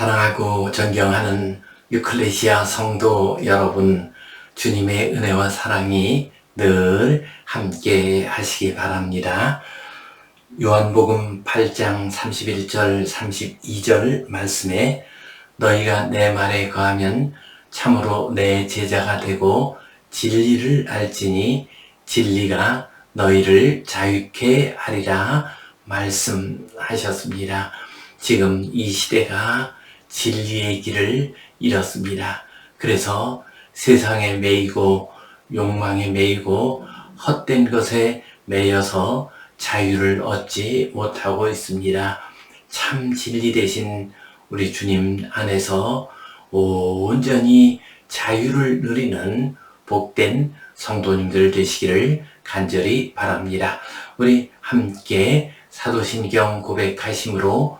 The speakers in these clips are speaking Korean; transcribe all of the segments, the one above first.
사랑하고 존경하는 유클레시아 성도 여러분, 주님의 은혜와 사랑이 늘 함께 하시기 바랍니다. 요한복음 8장 31절 32절 말씀에 너희가 내 말에 거하면 참으로 내 제자가 되고 진리를 알지니 진리가 너희를 자유케 하리라 말씀하셨습니다. 지금 이 시대가 진리의 길을 잃었습니다. 그래서 세상에 매이고 욕망에 매이고 헛된 것에 매여서 자유를 얻지 못하고 있습니다. 참 진리 대신 우리 주님 안에서 온전히 자유를 누리는 복된 성도님들 되시기를 간절히 바랍니다. 우리 함께 사도신경 고백하심으로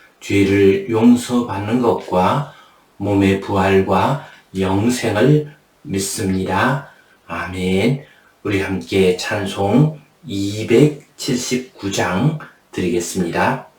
죄를 용서받는 것과 몸의 부활과 영생을 믿습니다. 아멘. 우리 함께 찬송 279장 드리겠습니다.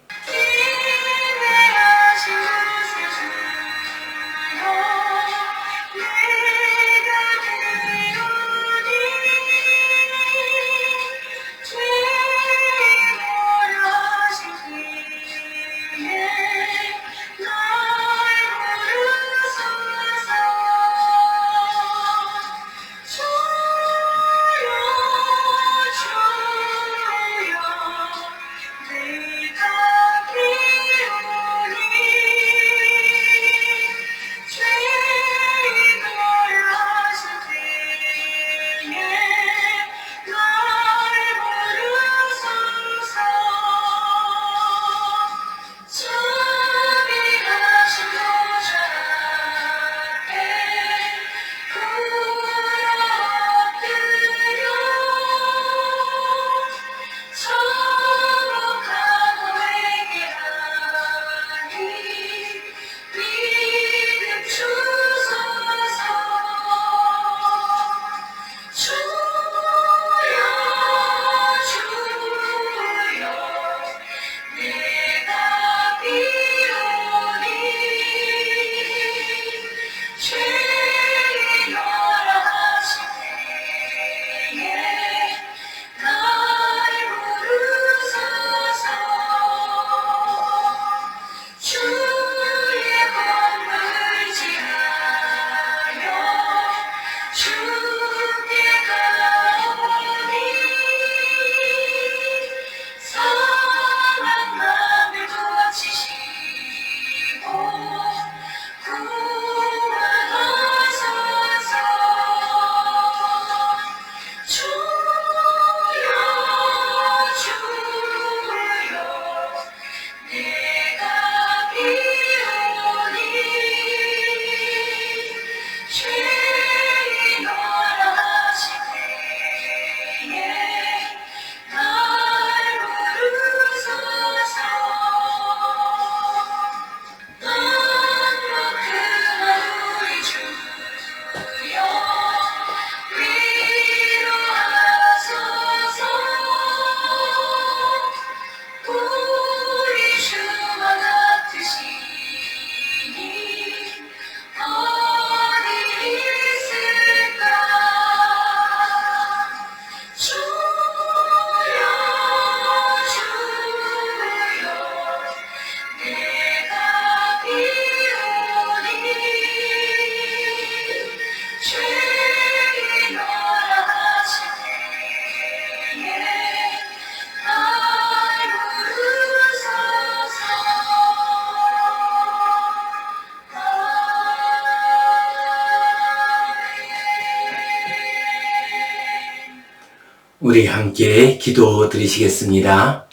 함께 기도 드리시겠습니다.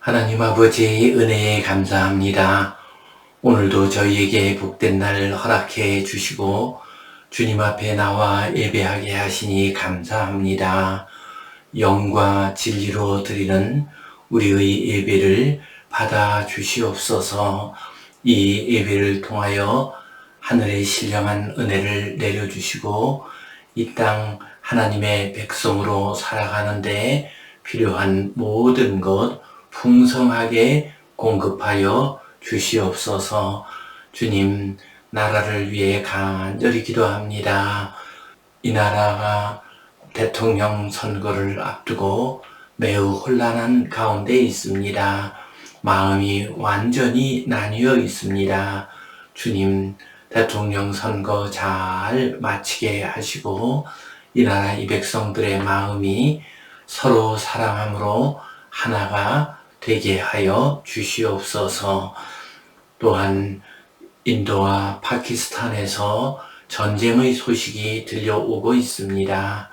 하나님 아버지 은혜에 감사합니다. 오늘도 저희에게 복된 날 허락해 주시고 주님 앞에 나와 예배하게 하시니 감사합니다. 영과 진리로 드리는 우리의 예배를 받아 주시옵소서 이 예배를 통하여 하늘의 신령한 은혜를 내려주시고 이 땅 하나님의 백성으로 살아가는데 필요한 모든 것 풍성하게 공급하여 주시옵소서 주님 나라를 위해 간절히 기도합니다. 이 나라가 대통령 선거를 앞두고 매우 혼란한 가운데 있습니다. 마음이 완전히 나뉘어 있습니다. 주님, 대통령 선거 잘 마치게 하시고, 이 나라 이 백성들의 마음이 서로 사랑함으로 하나가 되게 하여 주시옵소서. 또한 인도와 파키스탄에서 전쟁의 소식이 들려오고 있습니다.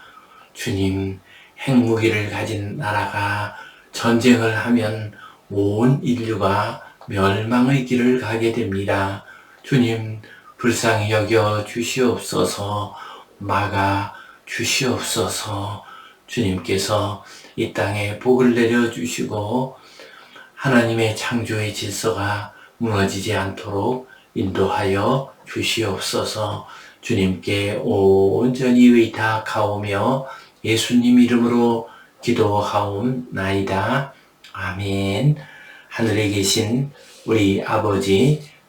주님, 핵무기를 가진 나라가 전쟁을 하면 온 인류가 멸망의 길을 가게 됩니다. 주님, 불쌍히 여겨 주시옵소서, 막아 주시옵소서, 주님께서 이 땅에 복을 내려 주시고, 하나님의 창조의 질서가 무너지지 않도록 인도하여 주시옵소서, 주님께 온전히 의탁하오며 예수님 이름으로 기도하옵나이다. 아멘. 하늘에 계신 우리 아버지,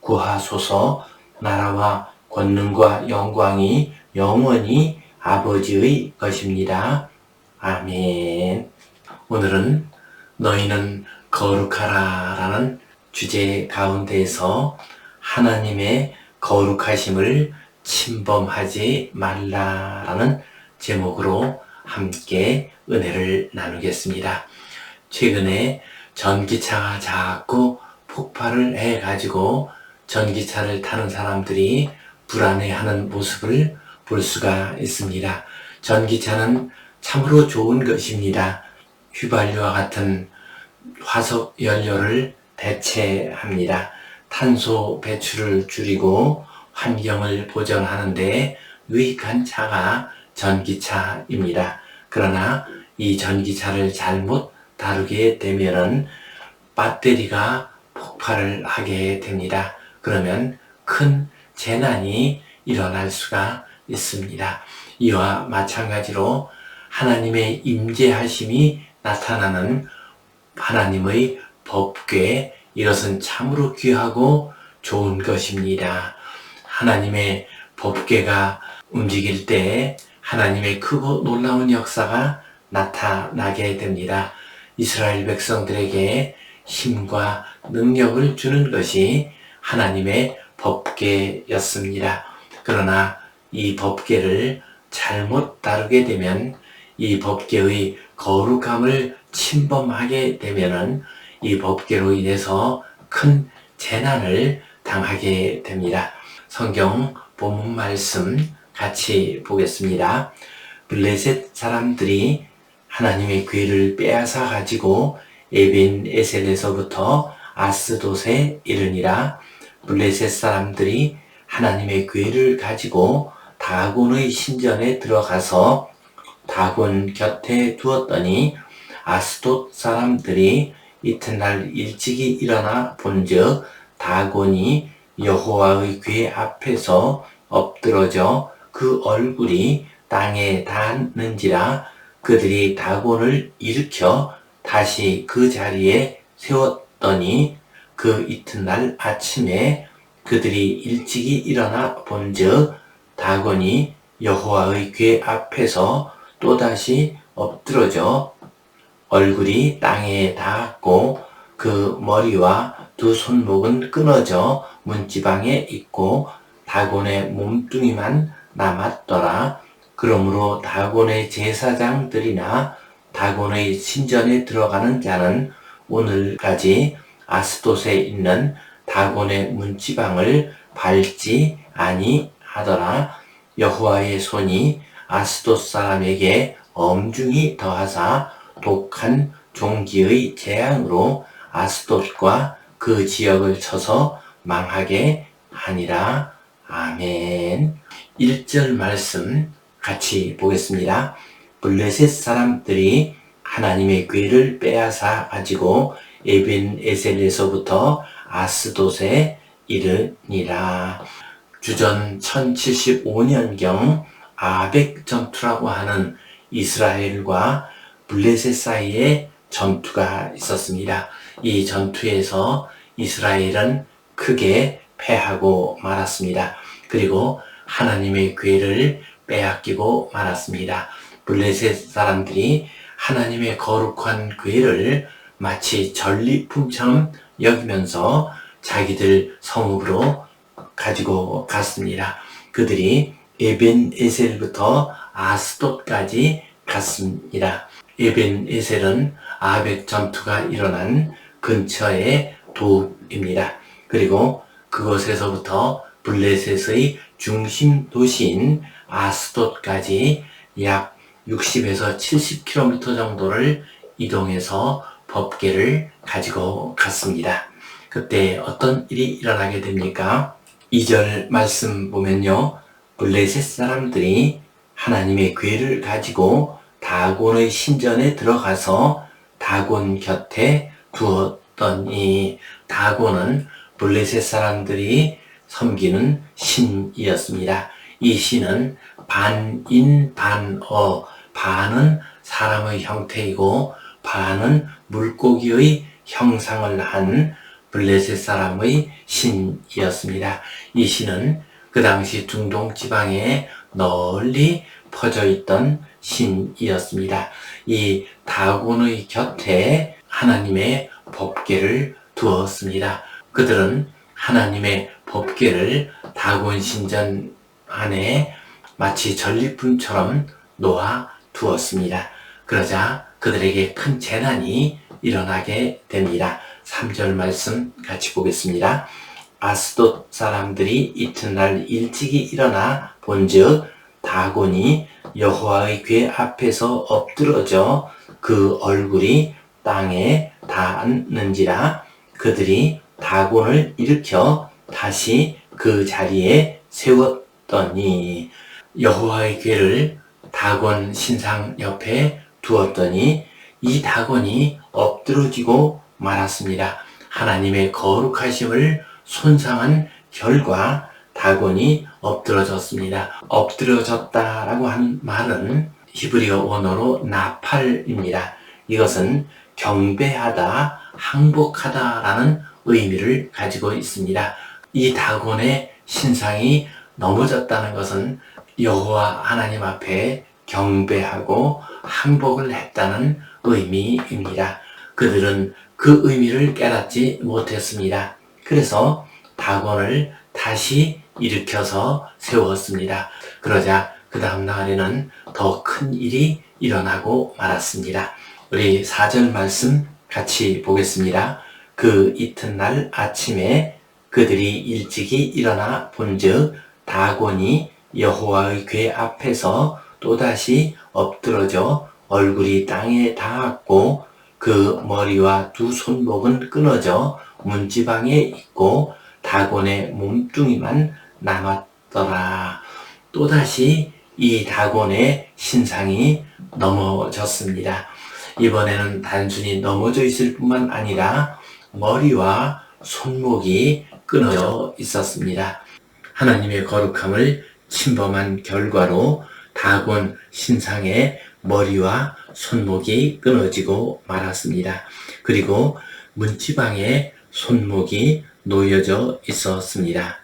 구하소서 나라와 권능과 영광이 영원히 아버지의 것입니다. 아멘. 오늘은 너희는 거룩하라 라는 주제 가운데에서 하나님의 거룩하심을 침범하지 말라라는 제목으로 함께 은혜를 나누겠습니다. 최근에 전기차가 자꾸 폭발을 해가지고 전기차를 타는 사람들이 불안해하는 모습을 볼 수가 있습니다. 전기차는 참으로 좋은 것입니다. 휘발유와 같은 화석 연료를 대체합니다. 탄소 배출을 줄이고 환경을 보존하는데 유익한 차가 전기차입니다. 그러나 이 전기차를 잘못 다루게 되면은 배터리가 폭발을 하게 됩니다. 그러면 큰 재난이 일어날 수가 있습니다. 이와 마찬가지로 하나님의 임재하심이 나타나는 하나님의 법궤 이것은 참으로 귀하고 좋은 것입니다. 하나님의 법궤가 움직일 때 하나님의 크고 놀라운 역사가 나타나게 됩니다. 이스라엘 백성들에게 힘과 능력을 주는 것이 하나님의 법궤였습니다. 그러나 이 법궤를 잘못 다루게 되면 이 법궤의 거룩함을 침범하게 되면은 이 법궤로 인해서 큰 재난을 당하게 됩니다. 성경 본문 말씀 같이 보겠습니다. 블레셋 사람들이 하나님의 괴를 빼앗아 가지고 에벤 에셀에서부터 아스돗에 이르니라 블레셋 사람들이 하나님의 괴를 가지고 다곤의 신전에 들어가서 다곤 곁에 두었더니 아스돗 사람들이 이튿날 일찍이 일어나 본즉 다곤이 여호와의 궤 앞에서 엎드러져 그 얼굴이 땅에 닿는지라 그들이 다곤을 일으켜 다시 그 자리에 세웠더니 그 이튿날 아침에 그들이 일찍이 일어나 본즉 다곤이 여호와의 궤 앞에서 또다시 엎드러져 얼굴이 땅에 닿았고 그 머리와 두 손목은 끊어져 문지방에 있고 다곤의 몸뚱이만 남았더라. 그러므로 다곤의 제사장들이나 다곤의 신전에 들어가는 자는 오늘까지 아스돗에 있는 다곤의 문지방을 밟지 아니하더라. 여호와의 손이 아스돗 사람에게 엄중히 더하사 독한 종기의 재앙으로 아스돗과 그 지역을 쳐서 망하게 하니라. 아멘. 1절 말씀 같이 보겠습니다. 블레셋 사람들이 하나님의 궤를 빼앗아 가지고 에벤 에셀에서부터 아스돗에 이르니라. 주전 1075년경 아벡 전투라고 하는 이스라엘과 블레셋 사이에 전투가 있었습니다. 이 전투에서 이스라엘은 크게 패하고 말았습니다. 그리고 하나님의 궤를 빼앗기고 말았습니다. 블레셋 사람들이 하나님의 거룩한 궤를 마치 전리품처럼 여기면서 자기들 성읍으로 가지고 갔습니다. 그들이 에벤 에셀부터 아스돗까지 갔습니다. 에벤 에셀은 아벡 전투가 일어난 근처의 도입니다. 그리고 그곳에서부터 블레셋의 중심 도시인 아스돗까지 약 60에서 70km 정도를 이동해서 법계를 가지고 갔습니다. 그때 어떤 일이 일어나게 됩니까? 2절 말씀 보면요. 블레셋 사람들이 하나님의 궤를 가지고 다곤의 신전에 들어가서 다곤 곁에 두었더니 다곤은 블레셋 사람들이 섬기는 신이었습니다. 이 신은 반인 반어 반은 사람의 형태이고 반은 물고기의 형상을 한 블레셋 사람의 신이었습니다. 이 신은 그 당시 중동 지방에 널리 퍼져 있던 신이었습니다. 이 다곤의 곁에 하나님의 법궤를 두었습니다. 그들은 하나님의 법궤를 다곤 신전 안에 마치 전리품처럼 놓아 두었습니다. 그러자 그들에게 큰 재난이 일어나게 됩니다. 3절 말씀 같이 보겠습니다. 아스돗 사람들이 이튿날 일찍이 일어나 본즉 다곤이 여호와의 궤 앞에서 엎드러져 그 얼굴이 땅에 닿았는지라 그들이 다곤을 일으켜 다시 그 자리에 세웠더니 여호와의 궤를 다곤 신상 옆에 두었더니 이 다곤이 엎드러지고 말았습니다. 하나님의 거룩하심을 손상한 결과 다곤이 엎드러졌습니다. 엎드러졌다라고 한 말은 히브리어 원어로 나팔입니다. 이것은 경배하다, 항복하다라는 의미를 가지고 있습니다. 이 다곤의 신상이 넘어졌다는 것은 여호와 하나님 앞에 경배하고 항복을 했다는 의미입니다. 그들은 그 의미를 깨닫지 못했습니다. 그래서 다곤을 다시 일으켜서 세웠습니다. 그러자 그 다음 날에는 더 큰 일이 일어나고 말았습니다. 우리 4절 말씀 같이 보겠습니다. 그 이튿날 아침에 그들이 일찍이 일어나 본즉 다곤이 여호와의 궤 앞에서 또다시 엎드러져 얼굴이 땅에 닿았고 그 머리와 두 손목은 끊어져 문지방에 있고 다곤의 몸뚱이만 남았더라. 또다시 이 다곤의 신상이 넘어졌습니다. 이번에는 단순히 넘어져 있을 뿐만 아니라 머리와 손목이 끊어져 있었습니다. 하나님의 거룩함을 침범한 결과로 다곤 신상의 머리와 손목이 끊어지고 말았습니다. 그리고 문지방의 손목이 놓여져 있었습니다.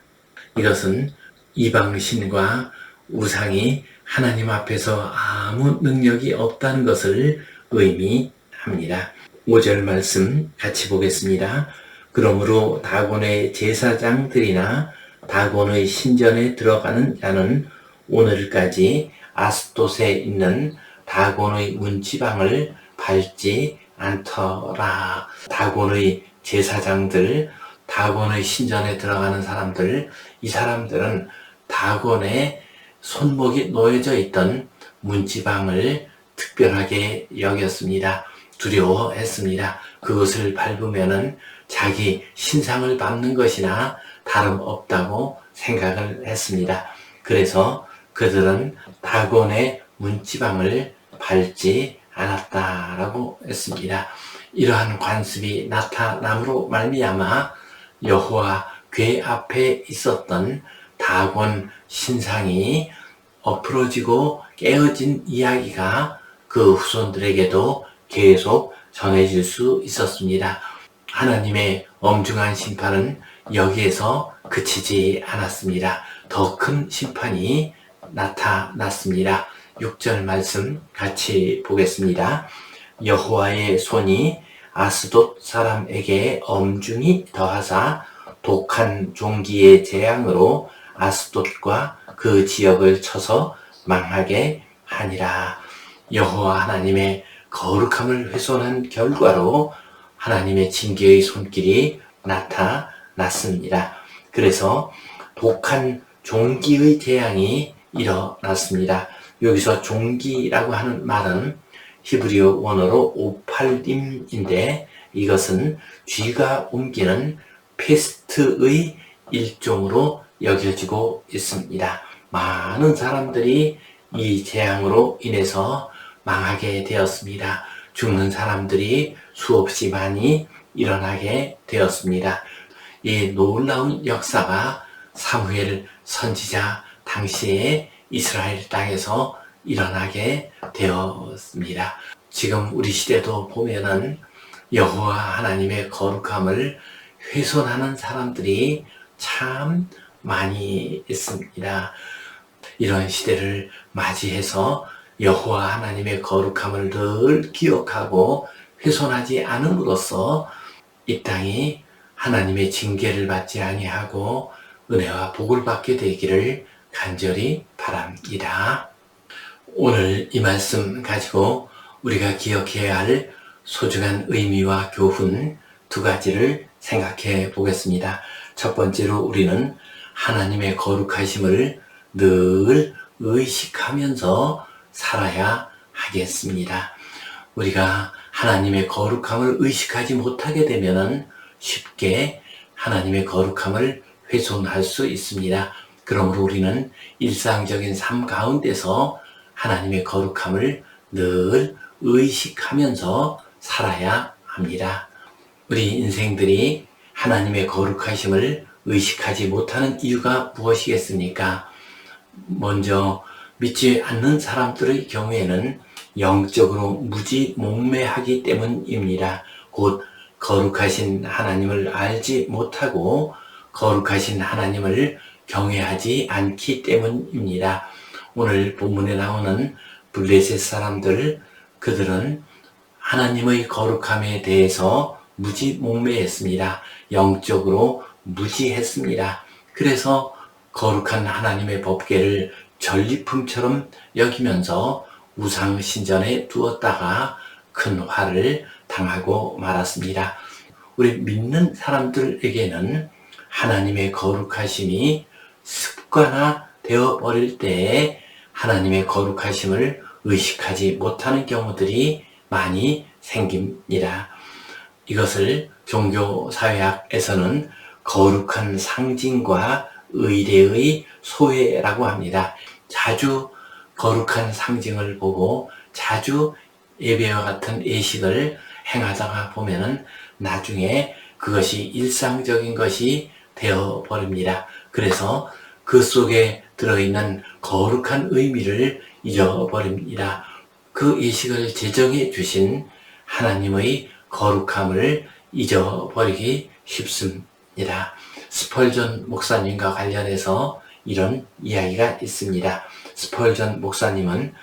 이것은 이방신과 우상이 하나님 앞에서 아무 능력이 없다는 것을 의미합니다. 5절 말씀 같이 보겠습니다. 그러므로 다곤의 제사장들이나 다곤의 신전에 들어가는 자는 오늘까지 아스돗에 있는 다곤의 문지방을 밟지 않더라. 다곤의 제사장들, 다곤의 신전에 들어가는 사람들, 이 사람들은 다곤의 손목이 놓여져 있던 문지방을 특별하게 여겼습니다. 두려워했습니다. 그것을 밟으면은 자기 신상을 밟는 것이나 다름없다고 생각을 했습니다. 그래서 그들은 다곤의 문지방을 밟지 않았다라고 했습니다. 이러한 관습이 나타남으로 말미암아 여호와 궤 앞에 있었던 다곤 신상이 엎으러지고 깨어진 이야기가 그 후손들에게도 계속 전해질 수 있었습니다. 하나님의 엄중한 심판은 여기에서 그치지 않았습니다. 더 큰 심판이 나타났습니다. 6절 말씀 같이 보겠습니다. 여호와의 손이 아스돗 사람에게 엄중히 더하사 독한 종기의 재앙으로 아스돗과 그 지역을 쳐서 망하게 하니라. 여호와 하나님의 거룩함을 훼손한 결과로 하나님의 징계의 손길이 나타났습니다. 그래서 독한 종기의 재앙이 일어났습니다. 여기서 종기라고 하는 말은 히브리어 원어로 오팔림인데 이것은 쥐가 옮기는 페스트의 일종으로 여겨지고 있습니다. 많은 사람들이 이 재앙으로 인해서 망하게 되었습니다. 죽는 사람들이 수없이 많이 일어나게 되었습니다. 이 놀라운 역사가 사무엘 선지자 당시에 이스라엘 땅에서 일어나게 되었습니다. 지금 우리 시대도 보면은 여호와 하나님의 거룩함을 훼손하는 사람들이 참 많이 있습니다. 이런 시대를 맞이해서 여호와 하나님의 거룩함을 늘 기억하고 훼손하지 않음으로써 이 땅이 하나님의 징계를 받지 아니하고 은혜와 복을 받게 되기를 간절히 바랍니다. 오늘 이 말씀 가지고 우리가 기억해야 할 소중한 의미와 교훈 두 가지를 생각해 보겠습니다. 첫 번째로 우리는 하나님의 거룩하심을 늘 의식하면서 살아야 하겠습니다. 우리가 하나님의 거룩함을 의식하지 못하게 되면 쉽게 하나님의 거룩함을 훼손할 수 있습니다. 그러므로 우리는 일상적인 삶 가운데서 하나님의 거룩함을 늘 의식하면서 살아야 합니다. 우리 인생들이 하나님의 거룩하심을 의식하지 못하는 이유가 무엇이겠습니까? 먼저 믿지 않는 사람들의 경우에는 영적으로 무지몽매하기 때문입니다. 곧 거룩하신 하나님을 알지 못하고 거룩하신 하나님을 경외하지 않기 때문입니다. 오늘 본문에 나오는 블레셋 사람들 그들은 하나님의 거룩함에 대해서 무지몽매했습니다. 영적으로 무지했습니다. 그래서 거룩한 하나님의 법계를 전리품처럼 여기면서 우상 신전에 두었다가 큰 화를 당하고 말았습니다. 우리 믿는 사람들에게는 하나님의 거룩하심이 습관화 되어 버릴 때에 하나님의 거룩하심을 의식하지 못하는 경우들이 많이 생깁니다. 이것을 종교사회학에서는 거룩한 상징과 의례의 소외라고 합니다. 자주 거룩한 상징을 보고 자주 예배와 같은 예식을 행하다가 보면은 나중에 그것이 일상적인 것이 되어 버립니다. 그래서 그 속에 들어있는 거룩한 의미를 잊어버립니다. 그 예식을 제정해 주신 하나님의 거룩함을 잊어버리기 쉽습니다. 스펄전 목사님과 관련해서 이런 이야기가 있습니다. 스펄전 목사님은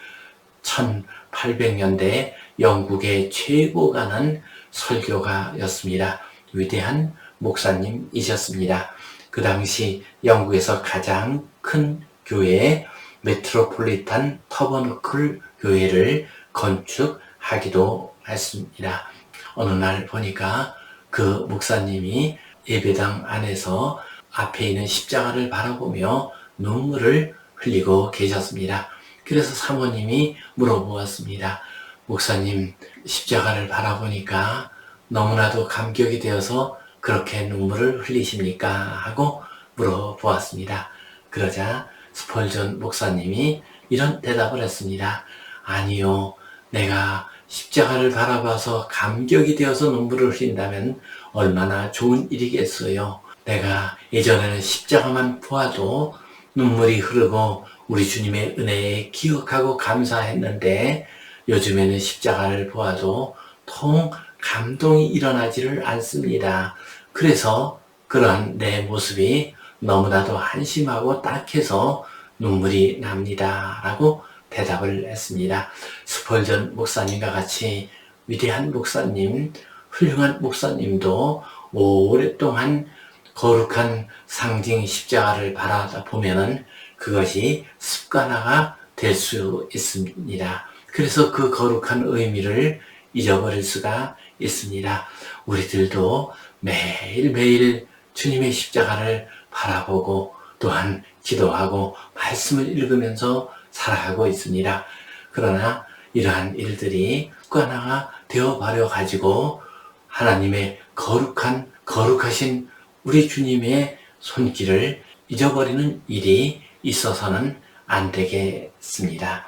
1800년대 영국의 최고 가는 설교가였습니다. 위대한 목사님이셨습니다. 그 당시 영국에서 가장 큰 교회 메트로폴리탄 터버너클 교회를 건축하기도 했습니다. 어느 날 보니까 그 목사님이 예배당 안에서 앞에 있는 십자가를 바라보며 눈물을 흘리고 계셨습니다. 그래서 사모님이 물어보았습니다. 목사님, 십자가를 바라보니까 너무나도 감격이 되어서 그렇게 눈물을 흘리십니까? 하고 물어보았습니다. 그러자 스펄전 목사님이 이런 대답을 했습니다. 아니요, 내가 십자가를 바라봐서 감격이 되어서 눈물을 흘린다면 얼마나 좋은 일이겠어요. 내가 예전에는 십자가만 보아도 눈물이 흐르고 우리 주님의 은혜에 기억하고 감사했는데 요즘에는 십자가를 보아도 통 감동이 일어나지를 않습니다. 그래서 그러한 내 모습이 너무나도 한심하고 딱해서 눈물이 납니다. 라고 대답을 했습니다. 스펄전 목사님과 같이 위대한 목사님, 훌륭한 목사님도 오랫동안 거룩한 상징 십자가를 바라다 보면은 그것이 습관화가 될 수 있습니다. 그래서 그 거룩한 의미를 잊어버릴 수가 있습니다. 우리들도 매일매일 주님의 십자가를 바라보고 또한 기도하고 말씀을 읽으면서 살아가고 있습니다. 그러나 이러한 일들이 습관화가 되어버려 가지고 하나님의 거룩한 거룩하신 우리 주님의 손길을 잊어버리는 일이 있어서는 안 되겠습니다.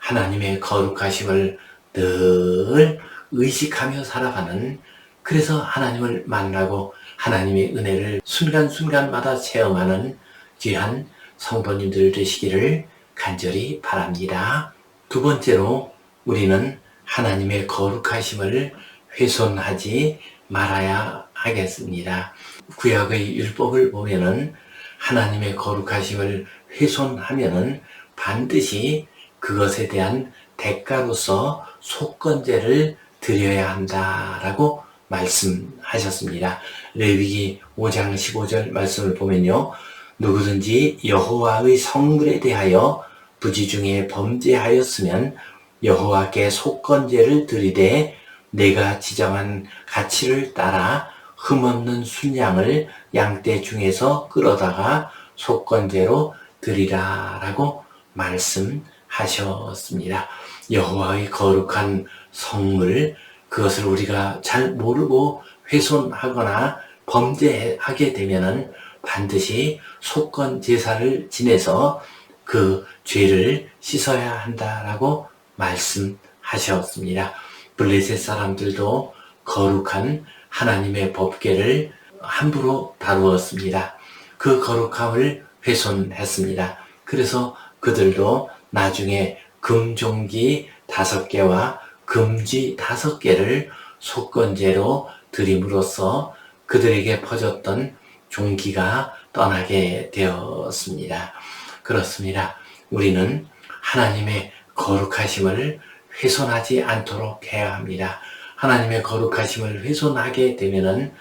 하나님의 거룩하심을 늘 의식하며 살아가는 그래서 하나님을 만나고 하나님의 은혜를 순간순간마다 체험하는 귀한 성도님들 되시기를 간절히 바랍니다. 두 번째로 우리는 하나님의 거룩하심을 훼손하지 말아야 하겠습니다. 구약의 율법을 보면은 하나님의 거룩하심을 훼손하면은 반드시 그것에 대한 대가로서 속건제를 드려야 한다라고 말씀하셨습니다. 레위기 5장 15절 말씀을 보면요. 누구든지 여호와의 성물에 대하여 부지 중에 범죄하였으면 여호와께 속건제를 드리되 내가 지정한 가치를 따라 흠없는 순양을 양떼 중에서 끌어다가 속건제로 드리라라고 말씀하셨습니다. 여호와의 거룩한 성물 그것을 우리가 잘 모르고 훼손하거나 범죄하게 되면은 반드시 속건 제사를 지내서 그 죄를 씻어야 한다라고 말씀하셨습니다. 블레셋 사람들도 거룩한 하나님의 법계를 함부로 다루었습니다. 그 거룩함을 훼손했습니다. 그래서 그들도 나중에 금종기 다섯 개와 금지 다섯 개를 속건제로 드림으로써 그들에게 퍼졌던 종기가 떠나게 되었습니다. 그렇습니다. 우리는 하나님의 거룩하심을 훼손하지 않도록 해야 합니다. 하나님의 거룩하심을 훼손하게 되면은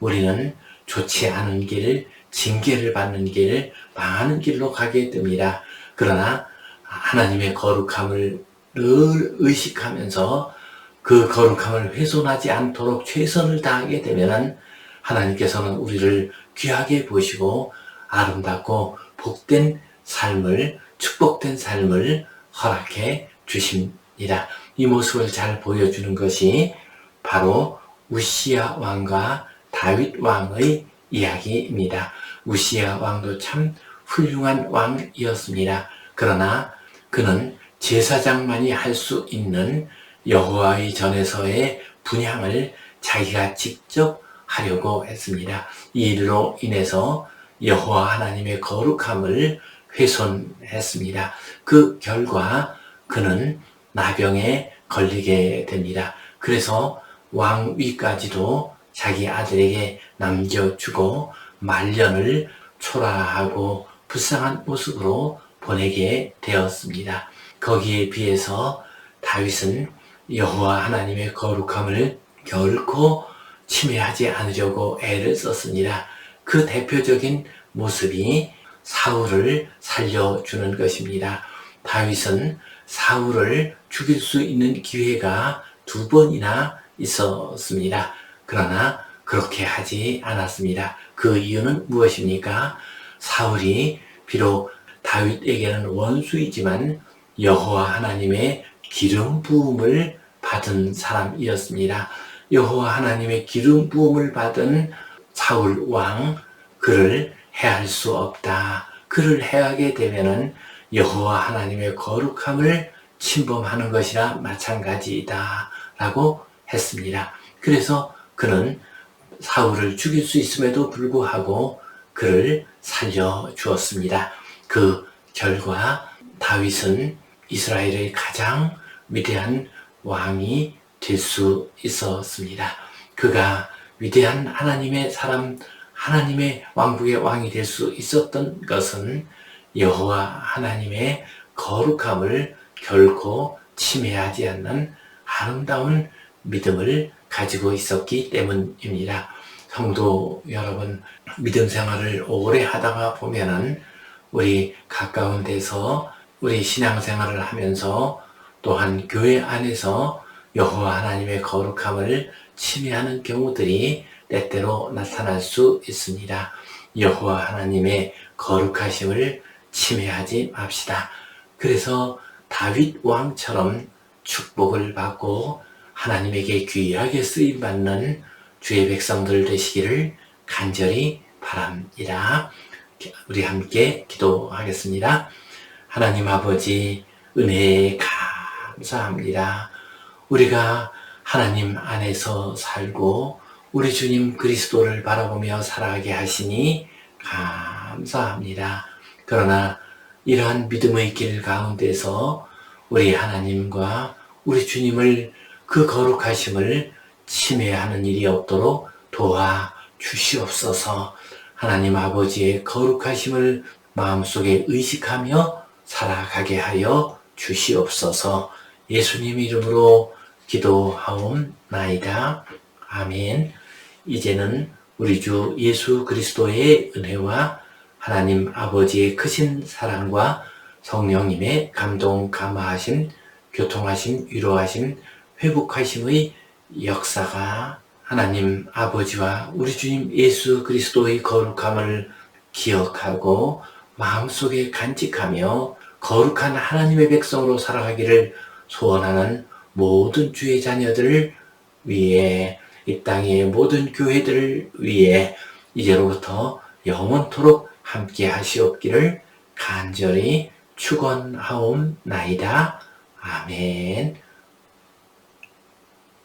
우리는 좋지 않은 길, 징계를 받는 길, 망하는 길로 가게 됩니다. 그러나 하나님의 거룩함을 늘 의식하면서 그 거룩함을 훼손하지 않도록 최선을 다하게 되면은 하나님께서는 우리를 귀하게 보시고 아름답고 복된 삶을 축복된 삶을 허락해 주십니다. 이 모습을 잘 보여주는 것이 바로 우시아 왕과 다윗 왕의 이야기입니다. 우시아 왕도 참 훌륭한 왕이었습니다. 그러나 그는 제사장만이 할 수 있는 여호와의 전에서의 분향을 자기가 직접 하려고 했습니다. 이 일로 인해서 여호와 하나님의 거룩함을 훼손했습니다. 그 결과 그는 나병에 걸리게 됩니다. 그래서 왕위까지도 자기 아들에게 남겨주고 말년을 초라하고 불쌍한 모습으로 보내게 되었습니다. 거기에 비해서 다윗은 여호와 하나님의 거룩함을 결코 침해하지 않으려고 애를 썼습니다. 그 대표적인 모습이 사울을 살려주는 것입니다. 다윗은 사울을 죽일 수 있는 기회가 두 번이나 있었습니다. 그러나 그렇게 하지 않았습니다. 그 이유는 무엇입니까? 사울이 비록 다윗에게는 원수이지만 여호와 하나님의 기름 부음을 받은 사람이었습니다. 여호와 하나님의 기름 부음을 받은 사울 왕 그를 해할 수 없다. 그를 해하게 되면은 여호와 하나님의 거룩함을 침범하는 것이라 마찬가지이다 라고 했습니다. 그래서 그는 사울을 죽일 수 있음에도 불구하고 그를 살려 주었습니다. 그 결과 다윗은 이스라엘의 가장 위대한 왕이 될 수 있었습니다. 그가 위대한 하나님의 사람, 하나님의 왕국의 왕이 될 수 있었던 것은 여호와 하나님의 거룩함을 결코 침해하지 않는 아름다운 믿음을 가지고 있었기 때문입니다. 성도 여러분, 믿음 생활을 오래 하다가 보면은 우리 가까운 데서 우리 신앙생활을 하면서 또한 교회 안에서 여호와 하나님의 거룩함을 침해하는 경우들이 때때로 나타날 수 있습니다. 여호와 하나님의 거룩하심을 침해하지 맙시다. 그래서 다윗 왕처럼 축복을 받고 하나님에게 귀하게 쓰임 받는 주의 백성들 되시기를 간절히 바랍니다. 우리 함께 기도하겠습니다. 하나님 아버지 은혜에 감사합니다. 우리가 하나님 안에서 살고 우리 주님 그리스도를 바라보며 살아가게 하시니 감사합니다. 그러나 이러한 믿음의 길 가운데서 우리 하나님과 우리 주님을 그 거룩하심을 침해하는 일이 없도록 도와 주시옵소서 하나님 아버지의 거룩하심을 마음속에 의식하며 살아가게 하여 주시옵소서 예수님 이름으로 기도하옵나이다. 아멘. 이제는 우리 주 예수 그리스도의 은혜와 하나님 아버지의 크신 사랑과 성령님의 감동, 감화하심, 교통하심, 위로하심, 회복하심의 역사가 하나님 아버지와 우리 주님 예수 그리스도의 거룩함을 기억하고 마음속에 간직하며 거룩한 하나님의 백성으로 살아가기를 소원하는 모든 주의 자녀들을 위해 이 땅의 모든 교회들을 위해 이제로부터 영원토록 함께 하시옵기를 간절히 축원하옵나이다. 아멘.